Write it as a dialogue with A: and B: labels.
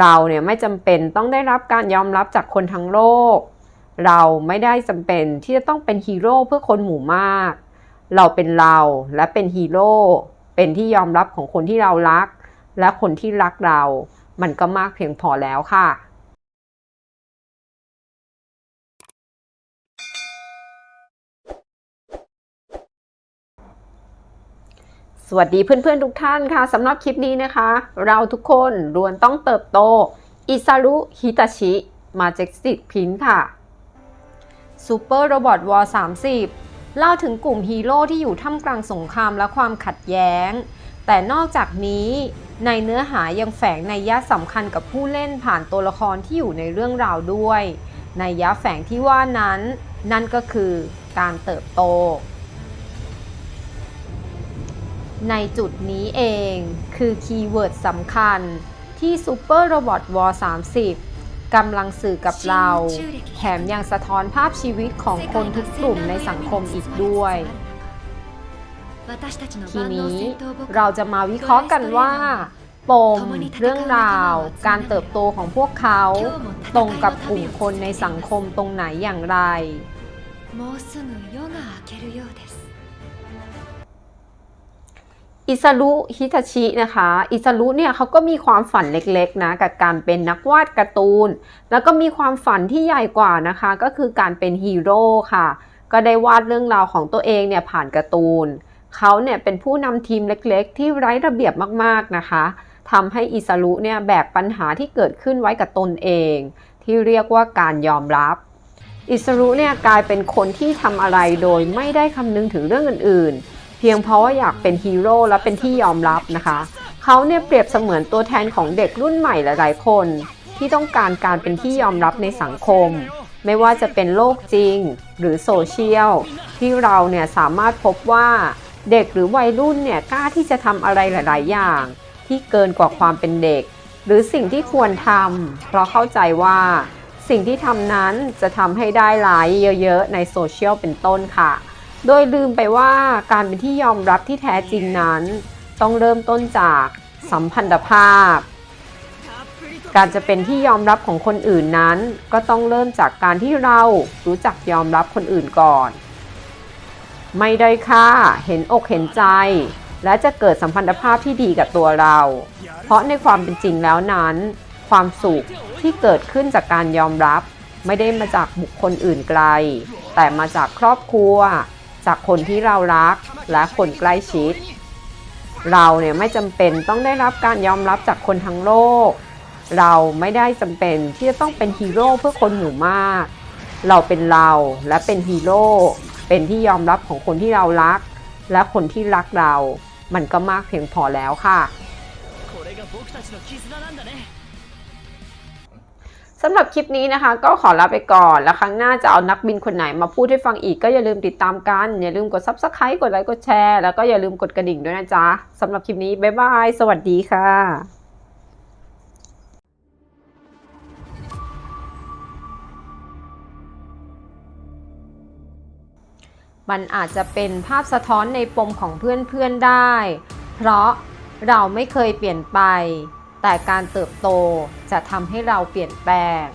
A: เราเนี่ยไม่จำเป็นต้องได้รับการยอมรับจากคนทั้งโลก เราไม่ได้จำเป็นที่จะต้องเป็นฮีโร่เพื่อคนหมู่มาก เราเป็นเราและเป็นฮีโร่เป็นที่ยอมรับของคนที่เรารัก และคนที่รักเรา มันก็มากเพียงพอแล้วค่ะ สวัสดีเพื่อนๆทุกท่านค่ะสำหรับคลิปนี้นะคะ เราทุกคนล้วนต้องเติบโตอิซารุฮิตาชิมาเจ็กซิตพินค่ะซูเปอร์โรบอทวอร30 เล่าถึงกลุ่มฮีโร่ที่อยู่ท่ามกลางสงครามและความขัดแย้ง แต่นอกจากนี้ในเนื้อหายังแฝงในยะสำคัญกับผู้เล่นผ่านตัวละครที่อยู่ในเรื่องราวด้วย ในยะแฝงที่ว่านั้น นั่นก็คือการเติบโต ในจุดนี้เองคือคีย์เวิร์ดสำคัญที่ Super Robot War 30กำลังสื่อกับเรา แถมยังสะท้อนภาพชีวิตของคนทุกกลุ่มในสังคมอีกด้วย ทีนี้เราจะมาวิเคราะห์กันว่าปมเรื่องราว การเติบโตของพวกเขา ตรงกับกลุ่มคนในสังคมตรงไหนอย่างไร อิซารุฮิตาชินะคะ อิซารุเนี่ยเขาก็มีความฝันเล็กๆนะกับการเป็นนักวาดการ์ตูน แล้วก็มีความฝันที่ใหญ่กว่านะคะ ก็คือการเป็นฮีโร่ค่ะ ก็ได้วาดเรื่องราวของตัวเองเนี่ยผ่านการ์ตูน เขาเนี่ยเป็นผู้นำทีมเล็กๆ ที่ไร้ระเบียบมากๆนะคะทำให้อิซารุเนี่ยแบกปัญหาที่เกิดขึ้นไว้กับตนเอง ที่เรียกว่าการยอมรับ อิสรุเนี่ยกลายเป็นคนที่ทำอะไรโดยไม่ได้คำนึงถึงเรื่องอื่นๆ พียงเพราะว่าอยากเป็นฮีโร่และเป็นที่ยอมรับนะคะ เขาเนี่ยเปรียบเสมือนตัวแทนของเด็กรุ่นใหม่หลายๆคน ที่ต้องการการเป็นที่ยอมรับในสังคม ไม่ว่าจะเป็นโลกจริงหรือโซเชียลที่เราเนี่ยสามารถพบว่าเด็กหรือวัยรุ่นเนี่ยกล้าที่จะทำอะไรหลาย ๆ อย่าง ที่เกินกว่าความเป็นเด็ก หรือสิ่งที่ควรทำเพราะเข้าใจว่า สิ่งที่ทำนั้นจะทำให้ได้ไลค์เยอะ ๆ ในโซเชียลเป็นต้นค่ะ โดยลืมไปว่าการเป็นที่ยอมรับที่แท้จริงนั้น ต้องเริ่มต้นจากสัมพันธภาพ การจะเป็นที่ยอมรับของคนอื่นนั้น ก็ต้องเริ่มจากการที่เรารู้จักยอมรับคนอื่นก่อน ไม่ได้ค่าเห็นอกเห็นใจ และจะเกิดสัมพันธภาพที่ดีกับตัวเรา เพราะในความเป็นจริงแล้วนั้น ความสุขที่เกิดขึ้นจากการยอมรับ ไม่ได้มาจากบุคคลอื่นไกล แต่มาจากครอบครัว จากคนที่เรารักและคนใกล้ชิด เราเนี่ยไม่จำเป็นต้องได้รับการยอมรับจากคนทั้งโลก เราไม่ได้จำเป็นที่จะต้องเป็นฮีโร่เพื่อคนหมู่มาก เราเป็นเราและเป็นฮีโร่เป็นที่ยอมรับของคนที่เรารัก และคนที่รักเรา มันก็มากเพียงพอแล้วค่ะ สำหรับคลิปนี้นะคะ ก็ขอลาไปก่อน แล้วครั้งหน้าจะเอานักบินคนไหนมาพูดให้ฟังอีกก็อย่าลืมติดตามกัน อย่าลืมกด subscribe กดไลค์กดแชร์แล้วก็อย่าลืมกดกระดิ่งด้วยนะจ๊ะสำหรับคลิปนี้บ๊ายบายสวัสดีค่ะมันอาจจะเป็นภาพสะท้อนในปมของเพื่อนๆได้ เพราะเราไม่เคยเปลี่ยนไป แต่การเติบโตจะทำให้เราเปลี่ยนแปลง